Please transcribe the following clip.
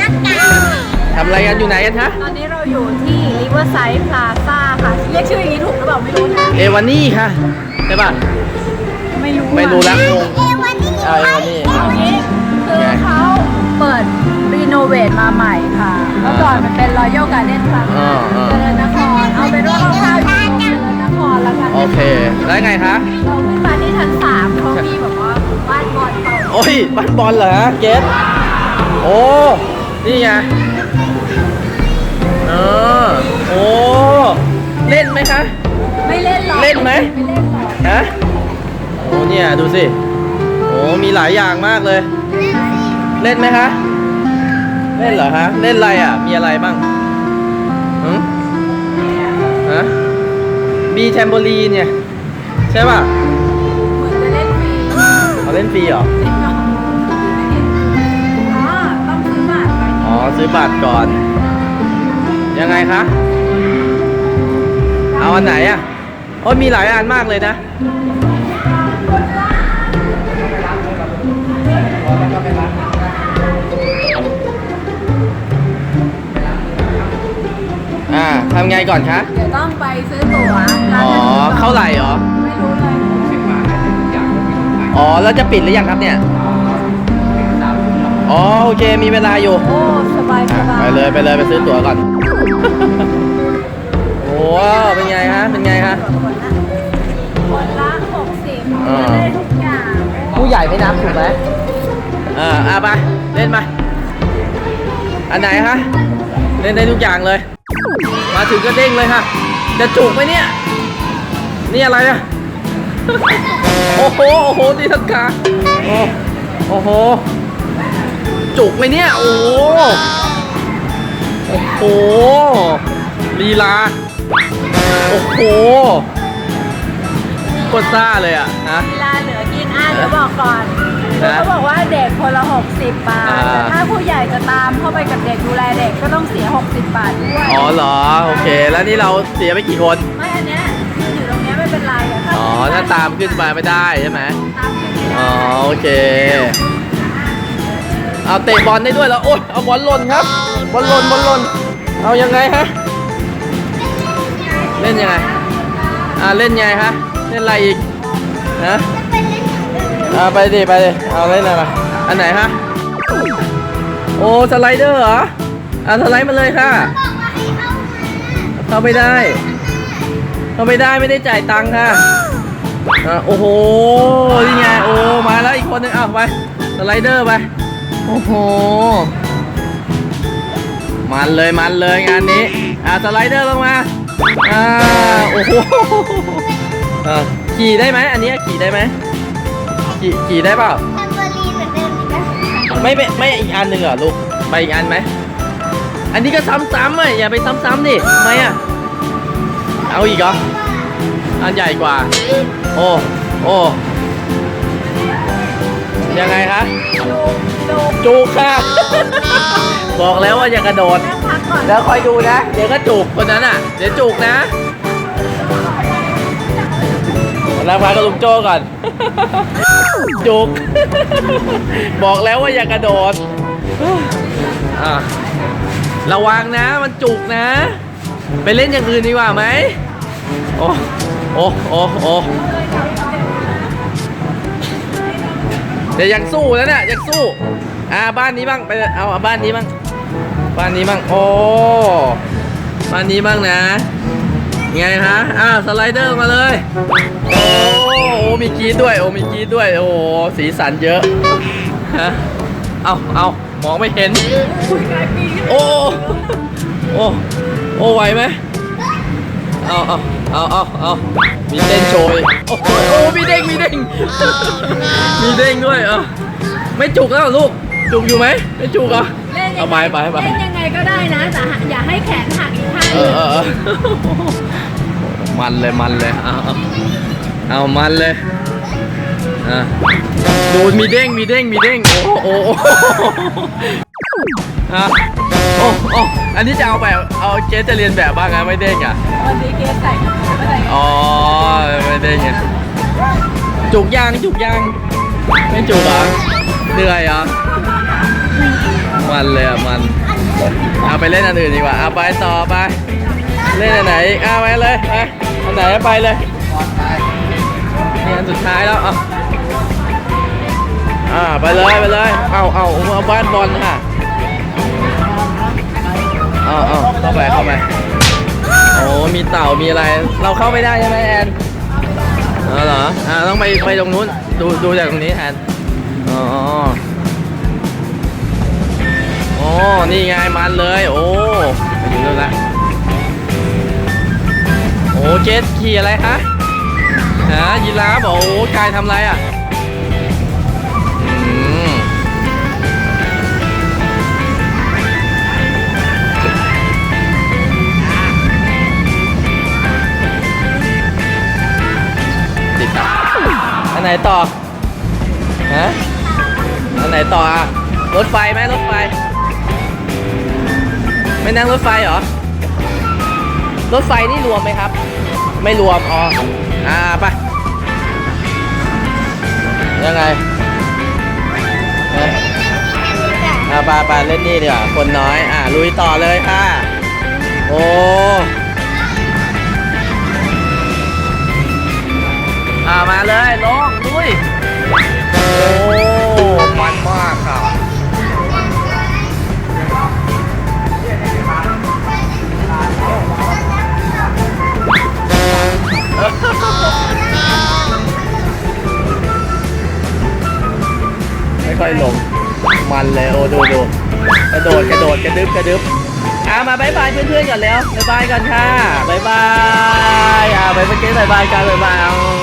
นักกาทำอะไรกันอยู่ไหนกันฮะ ตอนนี้เราอยู่ที่ Riverside Plaza ค่ะ เรียกชื่ออย่างนี้ถูกหรือเปล่าไม่รู้นะเอวานี่ค่ะใช่ป่ะ ไม่รู้ไม่รู้ละงงเอวันนี้เออเอวานี่ ตรงนี้คือเขาเปิดรีโนเวทมาใหม่ค่ะเมื่อก่อนมันเป็น Royal Garden Plaza อ่าอ่า เจริญนคร เอาเป็นว่าคร่าวๆอยู่ตรงเจริญนครแล้วกันโอเค แล้วไงคะเราขึ้นมาที่ชั้นสามเขามีแบบว่าบ้านบอลเป่าโอ้ยบ้านบอลเหรอฮะเกส โอ้ นี่ไง เออ โอ้ เล่นไหมคะ ไม่เล่นหรอกเล่นไหม ไม่เล่นหรอกฮะ โอ้เนี่ยดูสิ โอ้มีหลายอย่างมากเลย เล่นไหมคะ เล่นเหรอฮะ เล่นอะไรอะ มีอะไรบ้างหืมฮะมีแทมโบลีนเนี่ย ใช่ป่ะเหมือนจะเล่นฟรีเขาเล่นฟรีเหรอเล่นหรออ๋อ ซื้อบัตรก่อน ยังไงคะ เอาอันไหนอะโอ้ยมีหลายอันมากเลยนะ อ่าทำไงก่อนคะ เดี๋ยวต้องไปซื้อตั๋วร้านอ๋อ นั้นเข้าไหร่เหรอ ไม่รู้เลยอ๋อ แล้วจะปิดหรือยังครับเนี่ย อ๋อ โอเค มีเวลาอยู่ โอ้ ไปเลยไปเลยไปซื้อตั๋วก่อน โอ้เป็นไงฮะ เป็นไงฮะ คนละหกสิบอ่า ได้ทุกอย่างผู้ใหญ่ไม่นับถูกไหมอ่าอ่าไปเล่นมา อันไหนฮะเล่นได้ทุกอย่างเลย มาถึงก็เด้งเลยค่ะ จะจุกไหมเนี่ย นี่อะไรอะ โอ้โห โอ้โหตีลังกาโอ้โอ้โห จุกไหมเนี่ย โอ้โห โอ้โหลีลา โอ้โหโคตรซ่าเลยอะฮะ เวลาเหลือกินอะเดี๋ยวบอกก่อนนะเขาบอกว่าเด็กคนละ 60 บาท อ่า แต่ถ้าผู้ใหญ่จะตามเข้าไปกับเด็กดูแลเด็กก็ต้องเสีย 60 บาทด้วย อ๋อเหรอ โอเค แล้วนี่เราเสียไปกี่คน ไม่อันเนี้ยคืออยู่ตรงเนี้ยไม่เป็นไรอะถ้าอ๋อ ถ้าตามขึ้นไปไม่ได้ใช่ไหม ตามขึ้นไม่ได้อ๋อโอเค เอาเตะบอลได้ด้วยแล้ว โอ๊ยเอาบอลหล่นครับ บอลล่นบอลล่นเอายังไงฮะ เล่นยังไง อ่าเล่นไงฮะ เล่นอะไรอีกฮะอ่าไปดิไปดิเอาเล่นอะไรอันไหนฮะ โอ้สไลเดอร์เหรอ อ่าสไลด์มาเลยค่ะ เข้าไม่ได้ เข้าไม่ได้ไม่ได้จ่ายตังค์ค่ะอะโอ้โห นี่ไง โอ้ มาแล้วอีกคนหนึงอ้าวไป สไลเดอร์ไป โอ้โห มันเลยมันเลยงานนี้ อะสไลเดอร์ลงมา อ่า โอ้โหอะขี่ได้ไหม อันนี้ขี่ได้ไหม ขี่ขี่ได้เปล่าแทมเบอรีนเหมือนเดิมอีกนะไม่ไม่ไม่อีกอันหนึ่งเหรอลูก ไปอีกอันไหม อันนี้ก็ซ้ำๆอะอย่าไปซ้ำๆดิทำไมอะ เอาอีกเหรอ อันใหญ่กว่า โอ้ โอ้ ยังไงคะดูดูจูกค่ะ บอกแล้วว่าอย่ากระโดดนั่งพักก่อนแล้วคอยดูนะ เดี๋ยวก็จูกคนนั้นอะ เดี๋ยวจูกนะนั่งพักกับลุงโจ้ก่อน จุก บอกแล้วว่าอย่ากระโดดอะระวังนะมันจุกนะ ไปเล่นอย่างอื่นดีกว่าไหม โอ้ โอ้ โอ้โอ้ เดี๋ยวยังสู้แล้วเนี่ยยังสู้ อ่าบ้านนี้บ้างไปเอาบ้านนี้บ้างบ้านนี้บ้างโอ้บ้านนี้บ้างนะไงฮะอ่าสไลเดอร์มาเลย โอ้โอ้มีกีดด้วย โอ้มีกีดด้วย โอ้สีสันเยอะฮะเอาเอามองไม่เห็น โอ้โอ้โอ้ไหวไหมเอาเอา เอาเอาเอามีเต้นโชว์อีกโอ้โหโอ้มีเด้งมีเด้งมีเด้งด้วยเออไม่จุกแล้วเหรอลูกจุกอยู่ไหมไม่จุกเหรอเล่นยังเอาไงไปไปไปเล่นยังไงก็ได้นะแต่อย่าให้แขนหักอีกข้างเออเออเออมันเลยมันเลยเอาเอาเอามันเลยอะดูมีเด้งมีเด้งมีเด้งโอ้โหโอ้โห ฮะโอ้โอ้อันนี้จะเอาแบบเอาเกสจะเรียนแบบบ้างไงไม่เด้งอะวันนี้เกสใส่ไม่ใส่อ๋อไม่เด้งไงจุกยางจุกยางไม่จุกเหรอเหนื่อยเหรอมามันเลยอะมันเอาไปเล่นอันอื่นดีกว่าเอาไปต่อไป เล่นอันไหนอีกเอาไปเลยไปอันไหนไปเลยนี่อันสุดท้ายแล้วเอาอ่าไปเลยไปเลยเอาเอาเอาบ้านบอลค่ะ เออเข้าไปเข้าไปโอ้มีเต่ามีอะไร เราเข้าไม่ได้ใช่ไหมแอนเออเหรออ่าต้องไปไปตรงนู้นดูดูจากตรงนี้แอนอ๋อโอ้นี่ไงมันเลย โอ้ไปดูดูละโอ้เจสขี่อะไรคะฮะยีราฟเหรอโอ้กายทำอะไรอะ ไหนต่อฮะอันไหนต่ออะรถไฟไหมรถไฟ ไม่นั่งรถไฟเหรอ รถไฟนี่รวมไหมครับ ไม่รวม อ๋อ อ่าไปยังไงอ๊ะอ่าไปไปเล่นนี่ดีกว่า คนน้อย อ่าลุยต่อเลยค่ะ โอ้ อ่ามาเลยลงลุยโอ้มันมากค่ะไม่ค่อยลงมันเลยโอ้ดูดูกระโดดกระโดดกระดึบกระดึบอ่ามาบายบายเพื่อนๆก่อนแล้วบายบายกันค่ะบายบายอ่าไปเมื่อกี้บายบายกันบายบาย